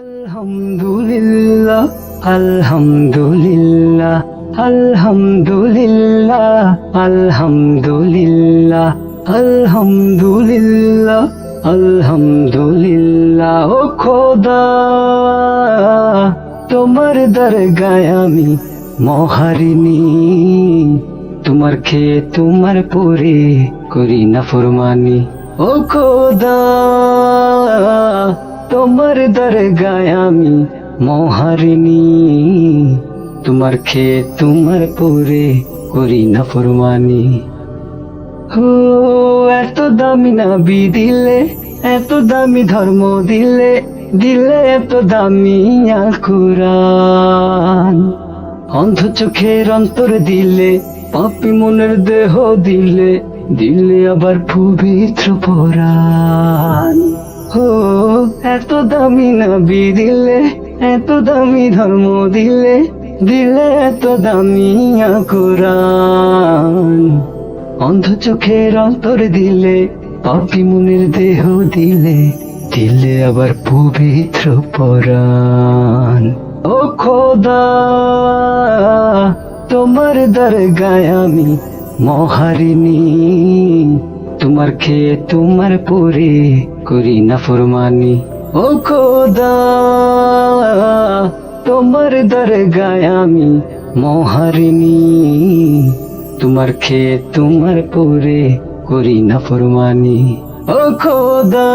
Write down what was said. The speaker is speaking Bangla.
আলহামদুলিল্লাহ আলহামদুলিল্লাহ আলহামদুলিল্লাহ আলহামদুলিল্লাহ আলহামদুলিল্লাহ আলহামদুলিল্লাহ, ও খোদা, তোমার দরগায় আমি মহারিনী তোমার খেয়ে তোমার পরে করি না ফরমানি। ও খোদা তোমার দরগায় আমি মহারিনী তোমার খেয়ে তোমার পরে করি না ফরমানি। ও, এত দামি নাবি দিলে এত দামি ধর্ম দিলে দিলে এত দামি আল কুরআন অন্ধ চোখের অন্তর দিলে, পাপি মনের দেহ দিলে দিলে আবার পবিত্র এত দামি নাবি দিলে এত দামি ধর্ম দিলে দিলে এত দামি কুরআন। অন্ধ চোখের অন্তর দিলে, পাপি মনের দেহ দিলে দিলে আবার পবিত্র পরাণ। ও খোদা, তোমার দরগায় আমি মহারিনী তোমার খেয়ে তোমার পরে করি না ফরমানি। ও খোদা, তোমার দরগায় আমি মহারিনী তোমার খেয়ে তোমার পরে করি না ফরমানি। ও খোদা